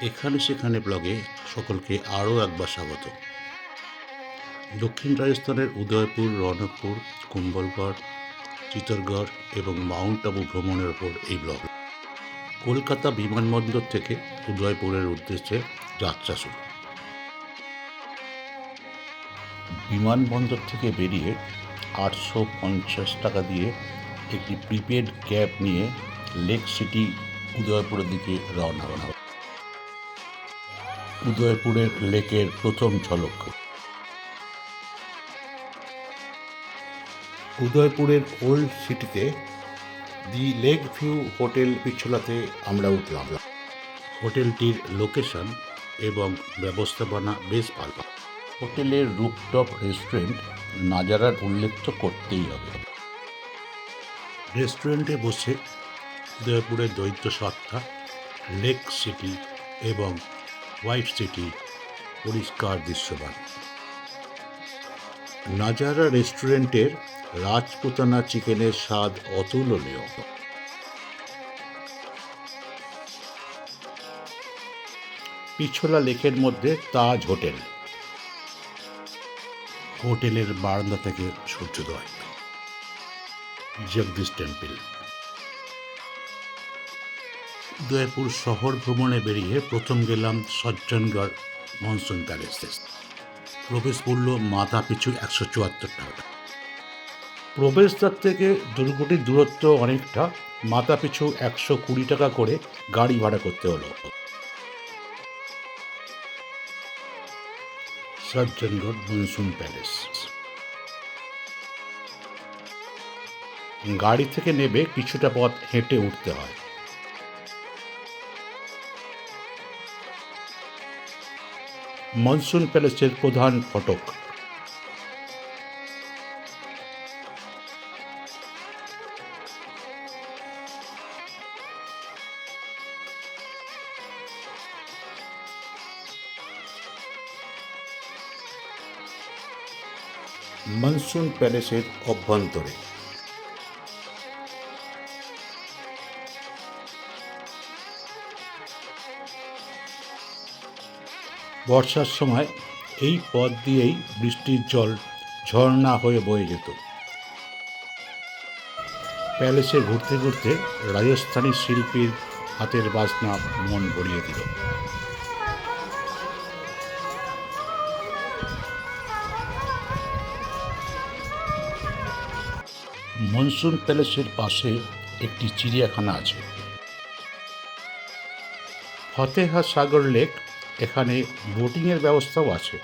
এখানে সেখানে ব্লগে সকলকে আরও একবার স্বাগত। দক্ষিণ রাজস্থানের উদয়পুর, রনকপুর, কুম্বলগড়, চিতরগড় এবং মাউন্ট আবু ভ্রমণের ওপর এই ব্লগ। কলকাতা বিমানবন্দর থেকে উদয়পুরের উদ্দেশ্যে যাত্রা শুরু। বিমানবন্দর থেকে বেরিয়ে আটশো পঞ্চাশ টাকা দিয়ে একটি প্রিপেড ক্যাব নিয়ে লেক সিটি উদয়পুরের দিকে রওনা হওয়া উদয়পুরের লেকের প্রথম ঝলক। উদয়পুরের ওল্ড সিটিতে দি লেক ভিউ হোটেল পিছলাতে আমরা উঠলাম। হোটেলটির লোকেশন এবং ব্যবস্থাপনা বেশ ভালো হোটেলের রুপটপ রেস্টুরেন্ট নাজারার উল্লেখ তো করতেই হবে। রেস্টুরেন্টে বসে উদয়পুরের দৈত্য সত্তা, লেক সিটি এবং হোয়াইট সিটি পরিষ্কার দৃশ্যমান নাজারা রেস্টুরেন্টের রাজপুতানা চিকেনের স্বাদ অতুলনীয়। পিছলা লেকের মধ্যে তাজ হোটেল। হোটেলের বারান্দা থেকে সূর্যোদয়। জগদীশ টেম্পল। উদয়পুর শহর ভ্রমণে বেরিয়ে প্রথম গেলাম সজ্জনগড় মনসুন প্যালেসে। প্রবেশ মূল্য মাথা পিছু একশো চুয়াত্তর টাকা। প্রবেশদ্বার থেকে দুর্গটির দূরত্ব অনেকটা, মাথা পিছু একশো কুড়ি টাকা করে গাড়ি ভাড়া করতে হলো। Sajjangarh monsoon palace. গাড়ি থেকে নেবে কিছুটা পথ হেঁটে উঠতে হয়। মনসুন প্যালেসের প্রধান ফটক। মনসুন প্যালেসের অভ্যন্তরে। বর্ষার সময় এই পথ দিয়েই বৃষ্টির জল ঝর্ণা হয়ে বয়ে যেত। প্যালেসে ঘুরতে ঘুরতে রাজস্থানী শিল্পীর হাতের বাজনা মন ভরিয়ে দিল। মনসুন প্যালেসের পাশে একটি চিড়িয়াখানা আছে। ফতেহা সাগর লেক এখানে বোটিংয়ের ব্যবস্থাও আছে।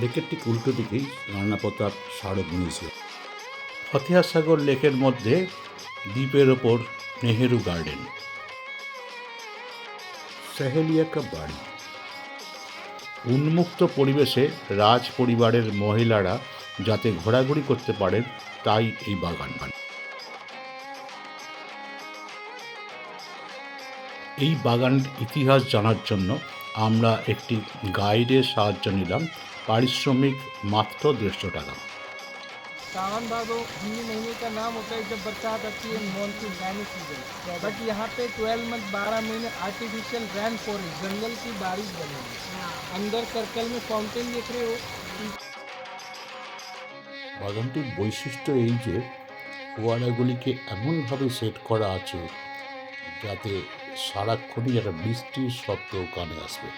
লেকের ঠিক উল্টো দিকেই রানা প্রতাপ স্মারক মিউজিয়াম ফতেহা সাগর লেকের মধ্যে দ্বীপের ওপর নেহেরু গার্ডেন। সাহেলিয়া কা বাড়ি। উন্মুক্ত পরিবেশে রাজ পরিবারের মহিলারা যাতে ঘোরাঘুরি করতে পারেন তাই এই বাগান এই বাগান ইতিহাস জানার জন্য আমরা একটি গাইডের সাহায্য নিলাম পারিশ্রমিক মাত্র দেড়শো টাকা सावन भादो हिंदी महीने का नाम होता है जब बरसात आती है मानसून रैनी सीजन बट यहाँ पे 12 मंथ 12 महीने आर्टिफिशियल रैन फॉरेस्ट जंगल की बारिश बनी है अंदर सर्कल में फाउंटेन देख रहे हो বাগানটির বৈশিষ্ট্য এই যে ফোয়ারাগুলিকে এমনভাবে সেট করা আছে যাতে সারাক্ষণই একটা বৃষ্টির শব্দ কানে আসবে।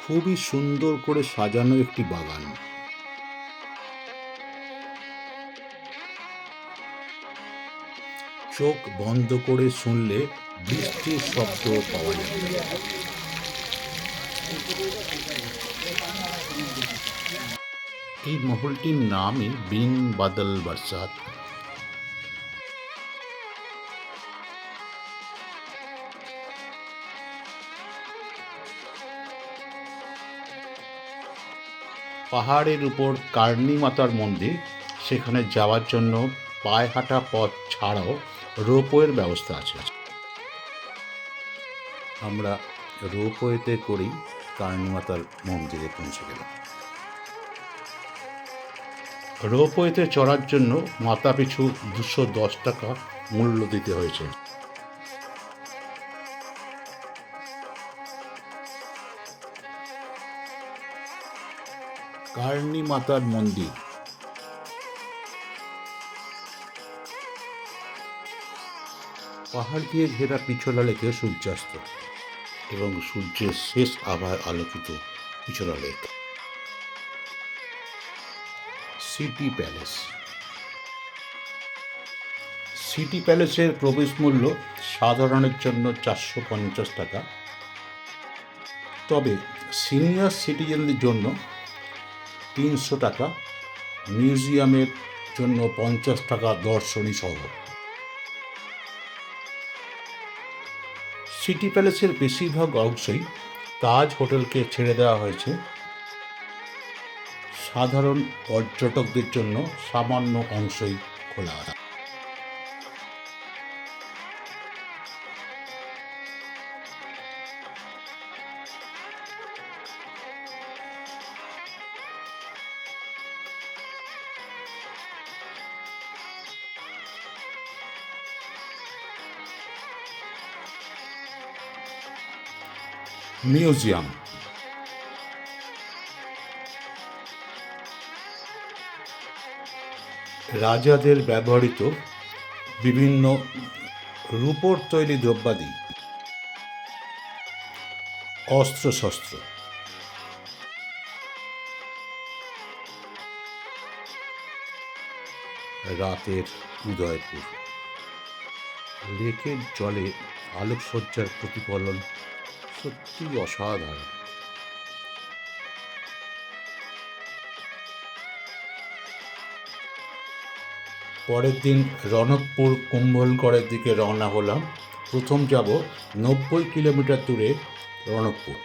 খুবই সুন্দর করে সাজানো একটি বাগান। চোখ বন্ধ করে শুনলে বৃষ্টির শব্দ পাওয়া যাবে এই মহলটির নামই বিন বাদল বরসাত। পাহাড়ের উপর কার্নি মাতার মন্দির, সেখানে যাওয়ার জন্য পায়ে হাঁটা পথ ছাড়াও রোপওয়ের ব্যবস্থা আছে। আমরা রোপওয়েতে করেই কার্নি মাতার মন্দিরে পৌঁছে গেলাম। রোপওয়েতে চড়ার জন্য মাথাপিছু দুশো দশ টাকা মূল্য দিতে হয়েছে। কার্নি মাতার মন্দির। পাহাড় দিয়ে ঘেরা পিছলা লেকে সূর্যাস্ত এবং সূর্যের শেষ আভায় আলোকিত Pichola lake city palace. City প্যালেসের প্রবেশ মূল্য সাধারণের জন্য চারশো পঞ্চাশ টাকা। তবে সিনিয়র সিটিজেনদের জন্য তিনশো টাকা, মিউজিয়ামের জন্য পঞ্চাশ টাকা দর্শনী সহ। সিটি প্যালেসের বেশিরভাগ অংশই তাজ হোটেলকে ছেড়ে দেওয়া হয়েছে। সাধারণ পর্যটকদের জন্য সামান্য অংশই খোলা। মিউজিয়াম রাজাদের ব্যবহৃত বিভিন্ন রূপোর তৈরি দ্রব্যাদি। অস্ত্রশস্ত্র। রাতের উদয়পুর। লেকের জলে আলোকসজ্জার প্রতিফলন সত্যি অসাধারণ। পরের দিন রনকপুর কুম্ভলগড়ের দিকে রওনা হলাম। প্রথম যাব নব্বই কিলোমিটার দূরে রনকপুর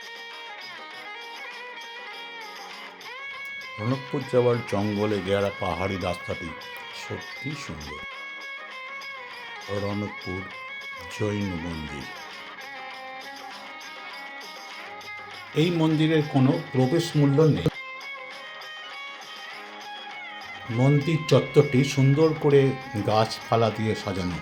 রনকপুর যাওয়ার জঙ্গলে গেরা পাহাড়ি রাস্তাটি সত্যি সুন্দর। রনকপুর জৈন মন্দির। এই মন্দিরের কোনো প্রবেশ মূল্য নেই। মন্দির চত্বরটি সুন্দর করে গাছপালা দিয়ে সাজানো।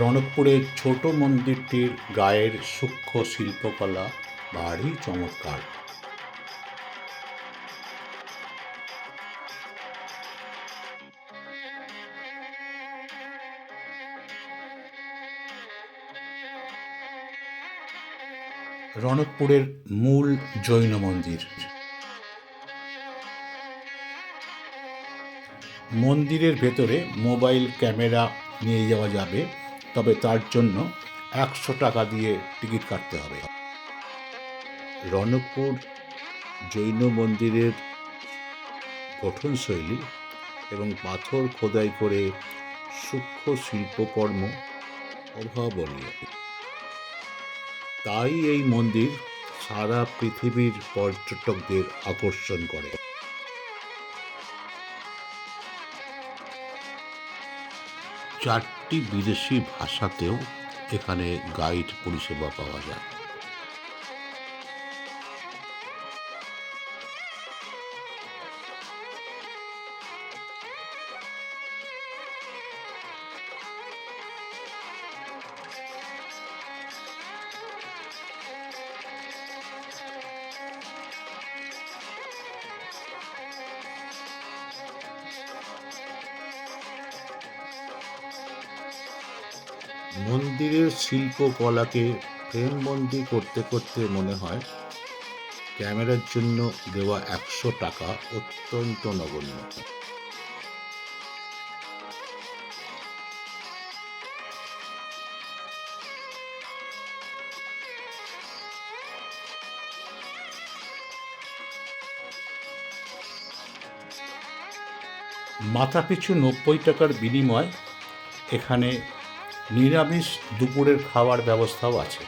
রনকপুরের ছোট মন্দিরটির গায়ের সূক্ষ্ম শিল্পকলা ভারী চমৎকার। রনকপুরের মূল জৈন মন্দির। মন্দিরের ভেতরে মোবাইল ক্যামেরা নিয়ে যাওয়া যাবে, তবে তার জন্য একশো টাকা দিয়ে টিকিট কাটতে হবে। রনকপুর জৈন মন্দিরের গঠনশৈলী এবং পাথর খোদাই করে সূক্ষ্ম শিল্পকর্ম অভাবনীয় তাই এই মন্দির সারা পৃথিবীর পর্যটকদের আকর্ষণ করে। চারটি বিদেশি ভাষাতেও এখানে গাইড পরিষেবা পাওয়া যায়। মন্দিরের শিল্পকলাকে ফ্রেমবন্দি করতে করতে মনে হয়, ক্যামেরার জন্য দেওয়া একশো টাকা অত্যন্ত নগণ্য। মাথাপিছু নব্বই টাকার বিনিময় এখানে নিরামিষ দুপুরের খাওয়ার ব্যবস্থাও আছে।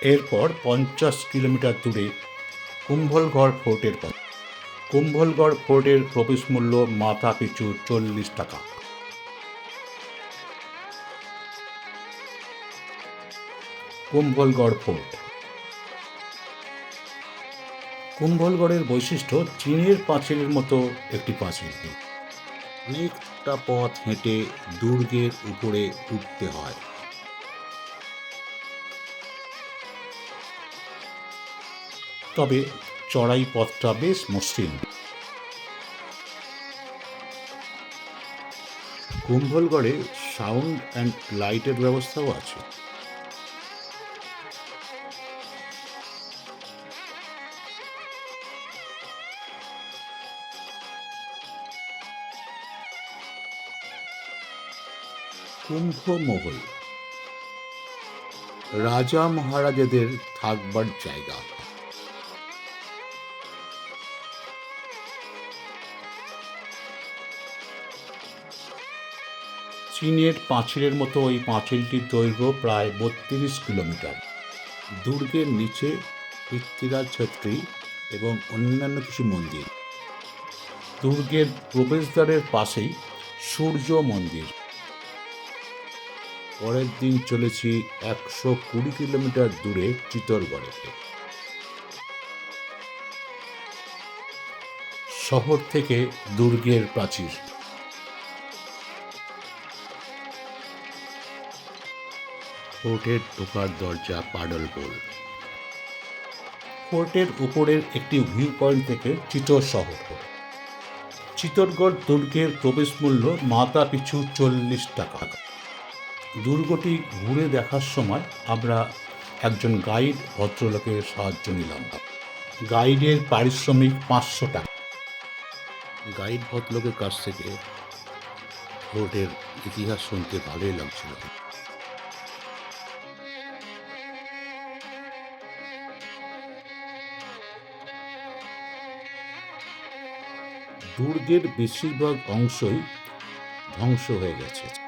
এরপর পঞ্চাশ কিলোমিটার দূরে কুম্ভলগড় ফোর্টের পথ। কুম্ভলগড় ফোর্টের প্রবেশ মূল্য মাথা পিছু চল্লিশ টাকা। কুম্ভলগড় ফোর্ট। কুম্ভলগড়ের বৈশিষ্ট্য চীনের পাঁচিলের মতো একটি পাঁচিল। অনেকটা পথ হেঁটে দুর্গের উপরে উঠতে হয়। তবে চড়াই পথটা বেশ মসৃণ। কুম্ভলগড়ে সাউন্ড অ্যান্ড লাইটের ব্যবস্থাও আছে। কুম্ভমহল রাজা মহারাজাদের থাকবার জায়গা। চীনের পাঁচিলের মতো ওই পাঁচিলটির দৈর্ঘ্য প্রায় বত্রিশ কিলোমিটার। দুর্গের নিচে পৃথ্বীরাজ ছত্রী এবং অন্যান্য কিছু মন্দির। দুর্গের প্রবেশদ্বারের পাশেই সূর্য মন্দির। পরের দিন চলেছি একশো কুড়ি কিলোমিটার দূরে চিতরগড়ে শহর থেকে দুর্গের প্রাচীর। ফোর্টের ঢোকার দরজা পাডলপোল ফোর্টের উপরের একটি ভিউ পয়েন্ট থেকে চিতর শহর। চিতরগড় দুর্গের প্রবেশ মূল্য মাথা পিছু চল্লিশ টাকা। দুর্গটি ঘুরে দেখার সময় আমরা একজন গাইড ভদ্রলোকের সাহায্য নিলাম। গাইডের পারিশ্রমিক পাঁচশো টাকা। গাইড ভদ্রলোকের কাছ থেকে ফোর্টের ইতিহাস শুনতে ভালোই লাগছিল। দুর্গের বেশিরভাগ অংশই ধ্বংস হয়ে গেছে।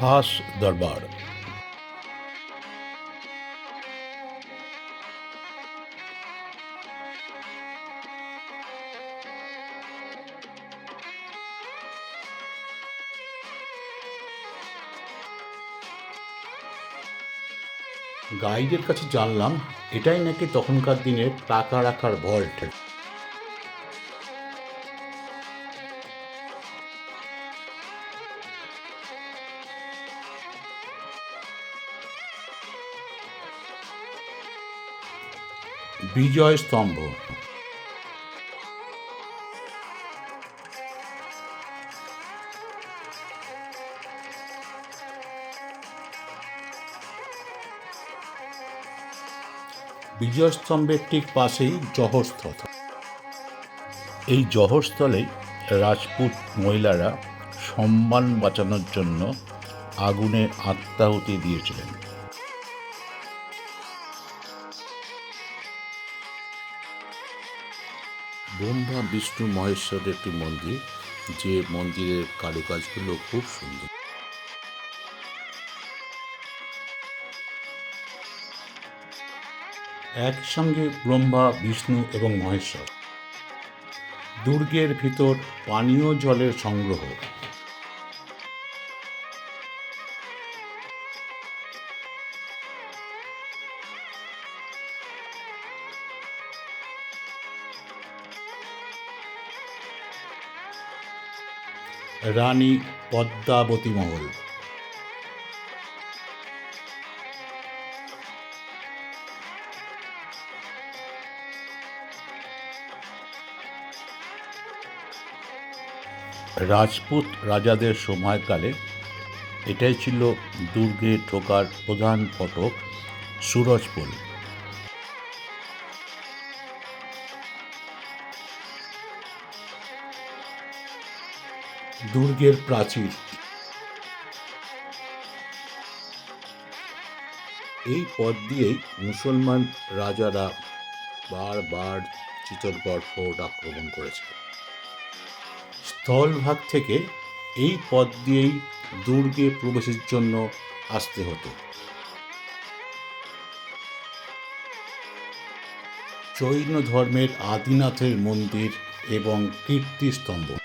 খাস দরবার। গাইডের কাছে জানলাম এটাই নাকি তখনকার দিনের টাকা রাখার ভল্ট। বিজয় স্তম্ভ। বিজয়স্তম্ভের ঠিক পাশেই জহরস্থল। এই জহরস্থলেই রাজপুত মহিলারা সম্মান বাঁচানোর জন্য আগুনে আত্মাহুতি দিয়েছিলেন। ব্রহ্মা, বিষ্ণু, মহেশ্বরের একটি মন্দির, যে মন্দিরের কারুকাজগুলো খুব সুন্দর। একসঙ্গে ব্রহ্মা, বিষ্ণু এবং মহেশ্বর। দুর্গের ভিতর পানীয় জলের সংগ্রহ। রানী পদ্মাবতী মহল। রাজপুত রাজাদের সময়কালে এটাই ছিল দুর্গে ঠোকার প্রধান ফটক সুরজপুর দুর্গের প্রাচীর। এই পথ দিয়েই মুসলমান রাজারা বারবার চিতরগড় ফোর্ট আক্রমণ করেছে। স্থলভাগ থেকে এই পথ দিয়েই দুর্গে প্রবেশের জন্য আসতে হতো। জৈন ধর্মের আদিনাথের মন্দির এবং কীর্তিস্তম্ভ।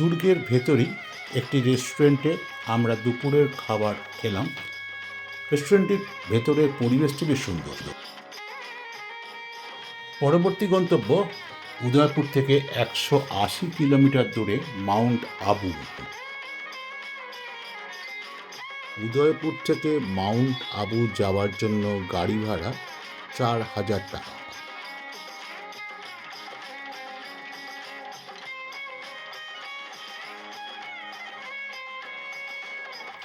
দুর্গের ভেতরেই একটি রেস্টুরেন্টে আমরা দুপুরের খাবার খেলাম। রেস্টুরেন্টটির ভেতরের পরিবেশটি বেশ সুন্দর। পরবর্তী গন্তব্য উদয়পুর থেকে একশো আশি কিলোমিটার দূরে মাউন্ট আবু। উদয়পুর থেকে মাউন্ট আবু যাওয়ার জন্য গাড়ি ভাড়া চার হাজার টাকা।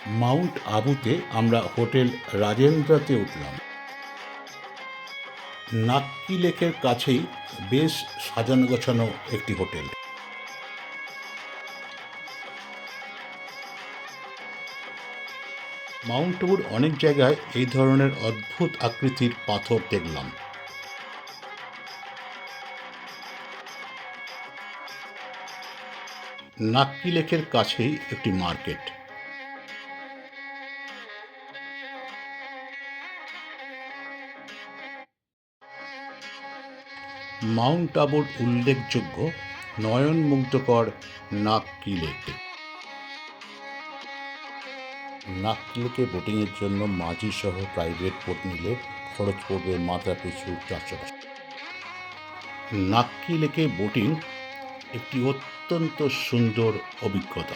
মাউন্ট আবুতে আমরা হোটেল রাজেন্দ্রাতে উঠলাম। নাক্কি লেকের কাছেই বেশ সাজানো গোছানো একটি হোটেল। মাউন্ট আবুর অনেক জায়গায় এই ধরনের অদ্ভুত আকৃতির পাথর দেখলাম। নাক্কি লেকের কাছেই একটি মার্কেট। মাউন্ট আবুর উল্লেখযোগ্য নয়নমুগ্ধকর নাক্কি লেক। নাক্কি লেকে বোটিংয়ের জন্য মাঝি সহ প্রাইভেট বোট নিলে খরচ পড়বে মাথা পিছু চারশো টাকা। লেকে বোটিং একটি অত্যন্ত সুন্দর অভিজ্ঞতা।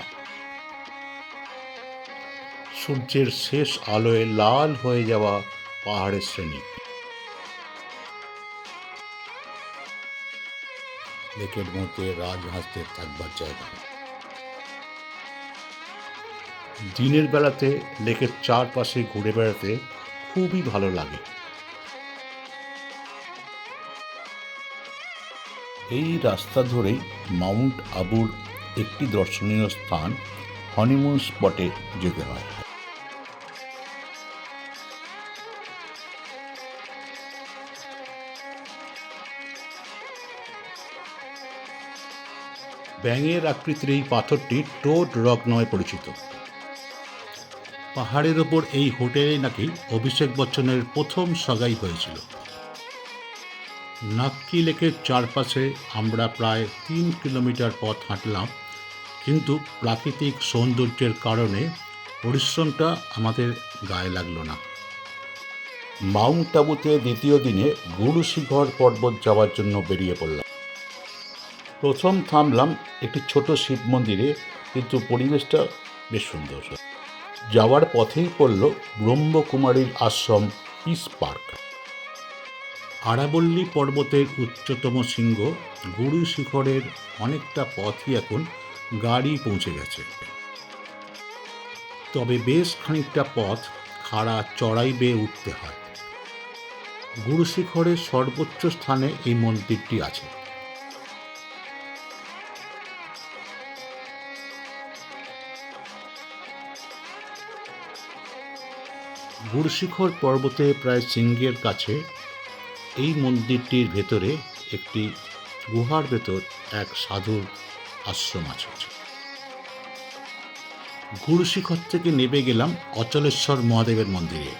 সূর্যের শেষ আলোয় লাল হয়ে যাওয়া পাহাড়ের শ্রেণি। লেকের মধ্যে রাজহাঁসদের থাকবার জায়গা। দিনের বেলাতে লেকের চারপাশে ঘুরে বেড়াতে খুবই ভালো লাগে। এই রাস্তা ধরেই মাউন্ট আবুর একটি দর্শনীয় স্থান হনিমুন স্পটে যেতে হয়। ব্যাঙের আকৃতির এই পাথরটি টোড রক নয় পরিচিত। পাহাড়ের ওপর এই হোটেলে নাকি অভিষেক বচ্চনের প্রথম সগাই হয়েছিল। নাক্কি লেকের চারপাশে আমরা প্রায় তিন কিলোমিটার পথ হাঁটলাম, কিন্তু প্রাকৃতিক সৌন্দর্যের কারণে পরিশ্রমটা আমাদের গায়ে লাগল না। মাউন্ট আবুতে দ্বিতীয় দিনে গুরু শিখর পর্বত যাওয়ার জন্য বেরিয়ে পড়লাম। প্রথম থামলাম একটি ছোট শিব মন্দিরে, কিন্তু পরিবেশটা বেশ সুন্দর। যাওয়ার পথেই পড়ল ব্রহ্মকুমারীর আশ্রম পিস পার্ক আরাবল্লী পর্বতের উচ্চতম শৃঙ্গ গুরু শিখরের অনেকটা পথই এখন গাড়ি পৌঁছে গেছে। তবে বেশ খানিকটা পথ খাড়া চড়াই বেয়ে উঠতে হয়। গুরু শিখরের সর্বোচ্চ স্থানে এই মন্দিরটি আছে। গুরুশিখর পর্বতে প্রায় সিঙ্গের কাছে এই মন্দিরটির ভেতরে একটি গুহার ভেতর এক সাধুর আশ্রম আছে। গুরুশিখর থেকে নেমে গেলাম অচলেশ্বর মহাদেবের মন্দিরে।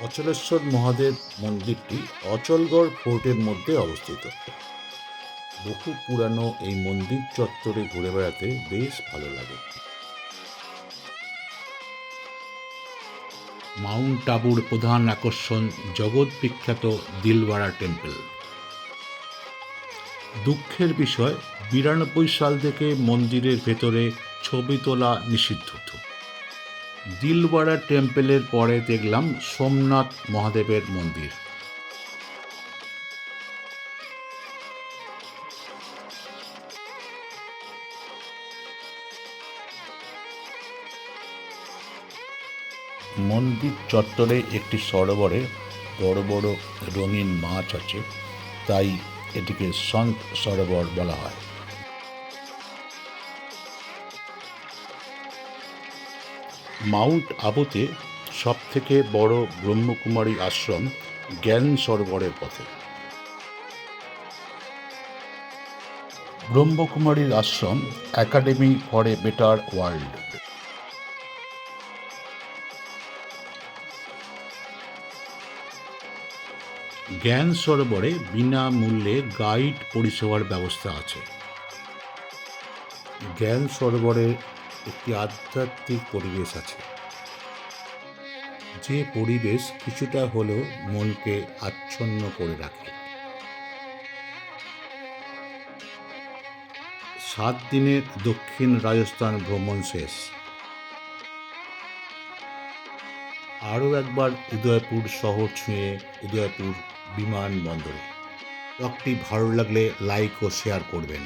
অচলেশ্বর মহাদেব মন্দিরটি অচলগড় ফোর্টের মধ্যে অবস্থিত। বহু পুরানো এই মন্দির চত্বরে ঘুরে বেড়াতে বেশ ভালো লাগে। মাউন্ট আবুর প্রধান আকর্ষণ জগৎ বিখ্যাত দিলওয়ারা টেম্পল। দুঃখের বিষয়, বিরানব্বই সাল থেকে মন্দিরের ভেতরে ছবি তোলা নিষিদ্ধ। দিলওয়ারা টেম্পলের পরে দেখলাম সোমনাথ মহাদেবের মন্দির। মন্দির চত্বরে একটি সরোবরে বড় বড় রঙিন মাছ আছে, তাই এটিকে সন্ত সরোবর বলা হয়। মাউন্ট আবুতে সবথেকে বড় ব্রহ্মকুমারী আশ্রম জ্ঞান সরোবরের পথে। ব্রহ্মকুমারীর আশ্রম academy for a better world. জ্ঞান সরোবরে বিনামূল্যে গাইড পরিষেবার ব্যবস্থা আছে। জ্ঞান সরোবরে একটি আধ্যাত্মিক পরিবেশ আছে। যে পরিবেশ কিছুটা হলেও মনকে আচ্ছন্ন করে রাখে। সাত দিনের দক্ষিণ রাজস্থান ভ্রমণ শেষ। আরও একবার উদয়পুর শহর ছুঁয়ে উদয়পুর বিমানবন্দরে। ব্লগটি ভালো লাগলে লাইক ও শেয়ার করবেন।